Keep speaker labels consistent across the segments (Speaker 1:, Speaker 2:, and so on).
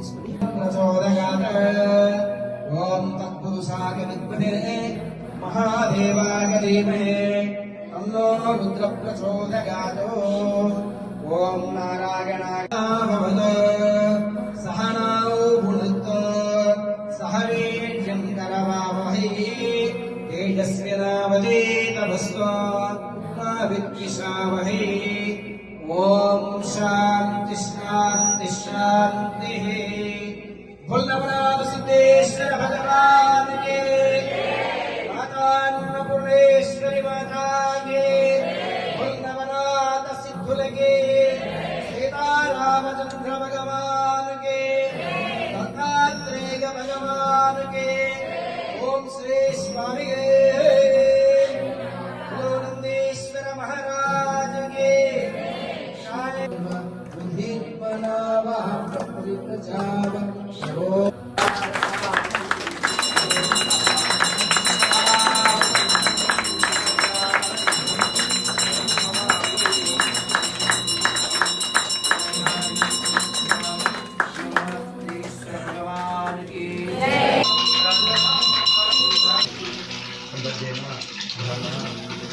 Speaker 1: తీసుకుని ప్రచోదయాత్ ఓం తత్పురుషాయ విద్మహే మహాదేవాయ ధీమహే తన్నో రుద్ర ప్రచోదయాత్ ఓం నారాయణాయ భవతు సహనాౌ భునక్తు సహ వీర్యం కరవావహై తేజస్వినావధీతమస్తు మా విద్విషావహై రామచంద్ర భగవాన్ దత్తాత్రేయ భగవాన్ ఓం శ్రీ స్వామి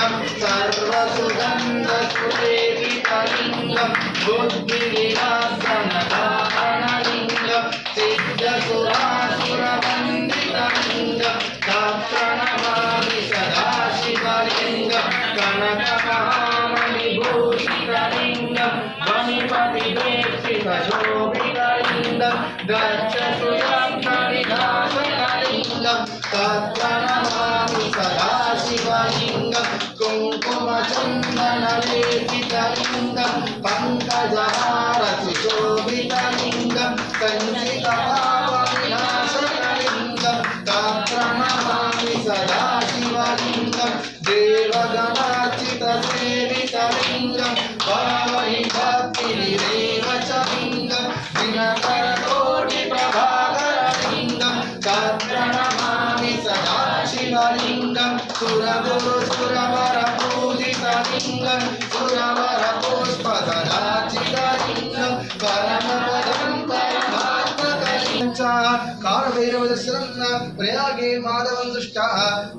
Speaker 2: da లింగం పంకజహారతి శోభితలింగం సంచితపాపవినాశకలింగం సదాశివలింగం సదా శివలింగం దేవగణాచితసేవితలింగం భావహి భక్తిరిరేవ చ లింగం దినకర కోటి ప్రభాకర లింగం సదా సదాశివలింగం సురగురు కాలభైరవ దర్శనం ప్రయాగే మాధవం దృష్ట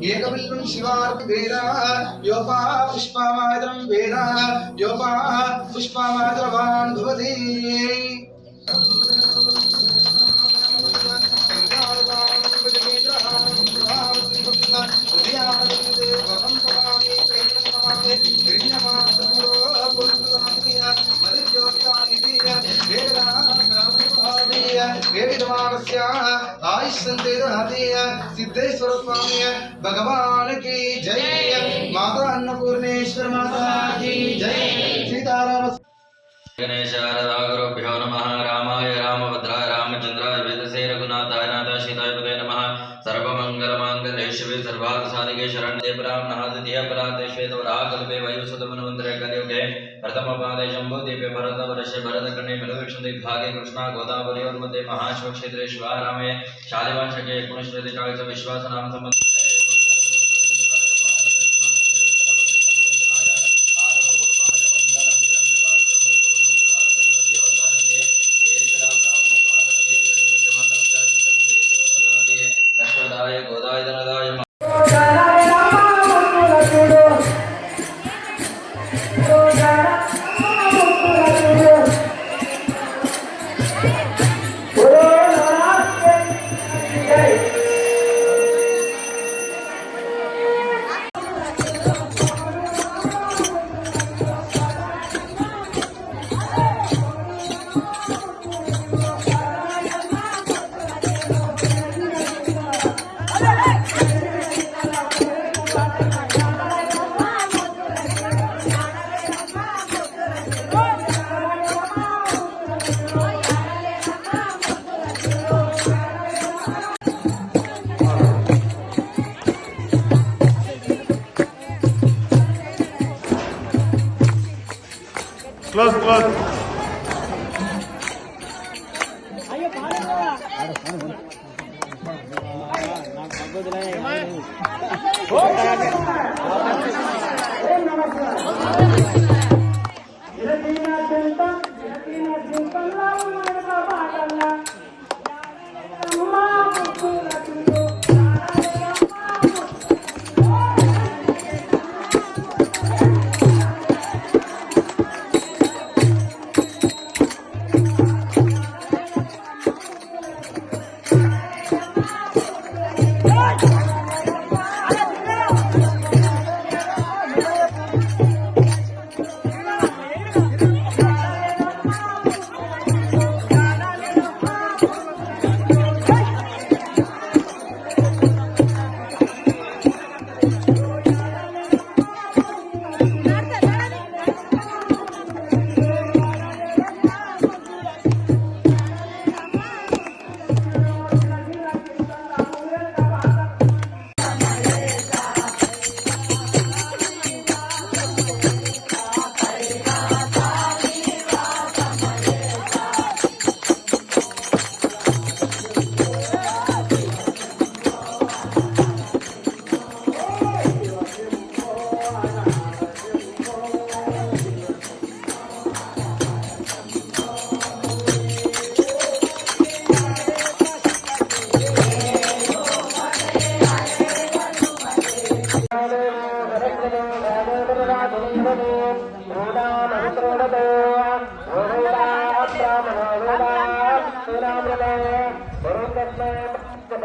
Speaker 2: ఏకబిల్వం శివార్పి వేద యోపా పుష్పమాదరం వేద యోపా పుష్పమాదరవాన్ సంతేదనాథీయ సిద్ధేశ్వర స్వామియ భగవానికి జయ. మాత అన్నపూర్ణేశ్వర మాత జయ. సీతారామ
Speaker 3: గణేశారదా గురుభ్యో నమ. شب سرباز سادی کے شرن دے برام نہاد دیا پرات شید اور آگل بے ویو سدمن وندر کلی اٹھے بھرتم اپاد شمبو دی پہ بھرت برش بھرت کرنے ملو وشن دی
Speaker 4: بھاگے کرشنا
Speaker 3: گوداوری اور مدے مہاشو شیدر شوارا میں شالیوان شکے کنشرد کاغذ وشواس نام سمند நான் பக்கத்துல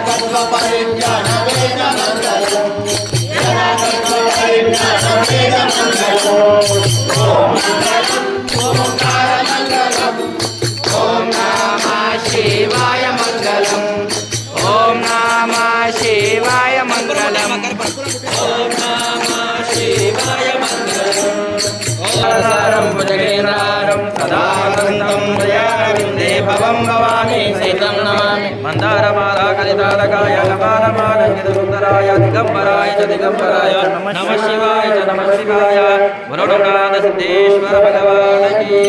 Speaker 3: శివాయ నమామి మందారమాలా దిగంబరాయ చ దిగంబరాయ నమ శివాయ చ నమ శివాయ వరుణనాథ సిద్ధేశ్వర భగవాన్ కీ